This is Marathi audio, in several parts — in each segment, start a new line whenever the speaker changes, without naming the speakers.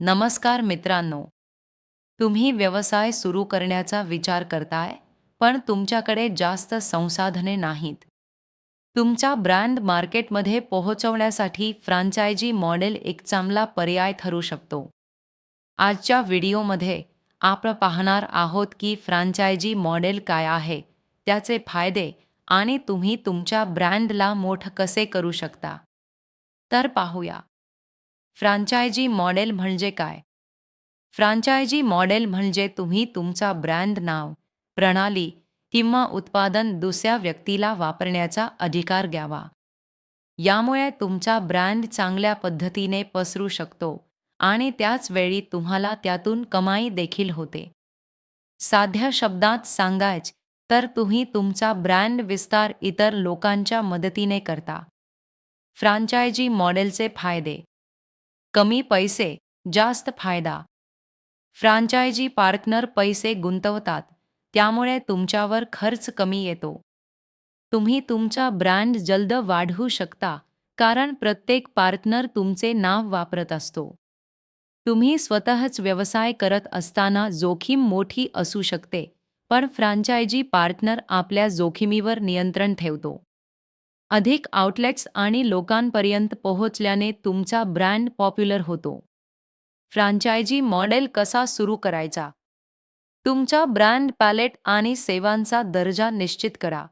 नमस्कार मित्रांनो. तुम्ही व्यवसाय सुरू करण्याचा विचार करताय पण तुमच्याकडे जास्त संसाधने नाहीत. तुमचा ब्रँड मार्केटमध्ये पोहोचवण्यासाठी फ्रँचायजी मॉडेल एक चांगला पर्याय ठरू शकतो. आजच्या व्हिडिओमध्ये आपण पाहणार आहोत की फ्रँचायजी मॉडेल काय आहे त्याचे फायदे आणि तुम्ही तुमच्या ब्रँडला मोठं कसे करू शकता. तर पाहूया. फ्रँचायजी मॉडेल म्हणजे काय? फ्रँचायजी मॉडेल म्हणजे तुम्ही तुमचा ब्रँड नाव प्रणाली किंवा उत्पादन दुसऱ्या व्यक्तीला वापरण्याचा अधिकार घ्यावा. यामुळे तुमचा ब्रँड चांगल्या पद्धतीने पसरू शकतो आणि त्याच वेळी तुम्हाला त्यातून कमाई देखील होते. साध्या शब्दात सांगायच तर तुम्ही तुमचा ब्रँड विस्तार इतर लोकांच्या मदतीने करता. फ्रँचायजी मॉडेलचे फायदे कमी पैसे जास्त फायदा. फ्रांचायझी पार्टनर पैसे गुंतवतात त्यामुळे तुमच्यावर खर्च कमी येतो. तुम्ही तुमचा ब्रँड जलद वाढवू शकता कारण प्रत्येक पार्टनर तुमचे नाव वापरत असतो. तुम्ही स्वतःच व्यवसाय करत असताना जोखीम मोठी असू शकते पण फ्रँचायजी पार्टनर आपल्या जोखमीवर नियंत्रण ठेवतो. अधिक आउटलेट्स आणि लोकांपर्यंत पोहोचल्याने तुमचा ब्रँड पॉप्युलर होतो. फ्रँचायझी मॉडेल कसा सुरू करायचा? तुमचा ब्रँड पॅलेट आणि सेवांचा दर्जा निश्चित करा.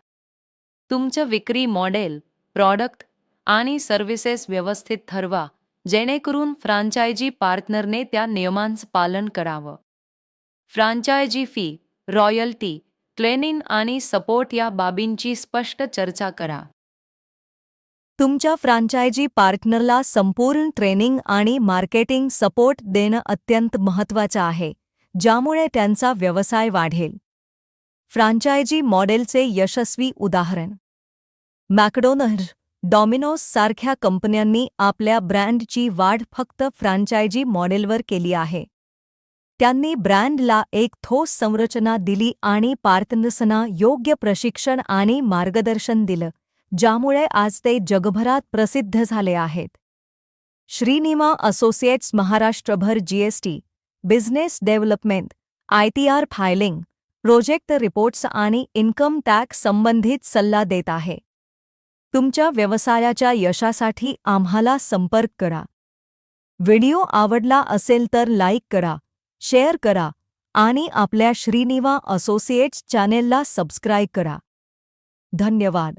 तुमचं विक्री मॉडेल प्रॉडक्ट आणि सर्व्हिसेस व्यवस्थित ठरवा जेणेकरून फ्रँचायझी पार्टनरने त्या नियमांचं पालन करावं. फ्रँचायझी फी रॉयल्टी ट्रेनिंग आणि सपोर्ट या बाबींची स्पष्ट चर्चा करा.
तुमच्या फ्रँचायझी पार्टनरला संपूर्ण ट्रेनिंग आणि मार्केटिंग सपोर्ट देणं अत्यंत महत्त्वाचं आहे ज्यामुळे त्यांचा व्यवसाय वाढेल. फ्रँचायझी मॉडेलचे यशस्वी उदाहरण. मॅकडोनल्ड डॉमिनोज सारख्या कंपन्यांनी आपल्या ब्रँडची वाढ फक्त फ्रँचायझी मॉडेलवर केली आहे. त्यांनी ब्रँडला एक ठोस संरचना दिली आणि पार्टनर्सना योग्य प्रशिक्षण आणि मार्गदर्शन दिलं ज्यामुळे आज ते जगभरात प्रसिद्ध झाले आहेत. श्रीनिमा असोसिएट्स महाराष्ट्रभर GST business development ITR filing project reports आणि इन्कम टॅक्स संबंधित सल्ला देत आहे. तुमच्या व्यवसायाच्या यशासाठी आम्हाला संपर्क करा. व्हिडिओ आवडला असेल तर लाईक करा शेअर करा आणि आपल्या श्रीनिवा असोसिएट्स चॅनेलला सबस्क्राईब करा. धन्यवाद.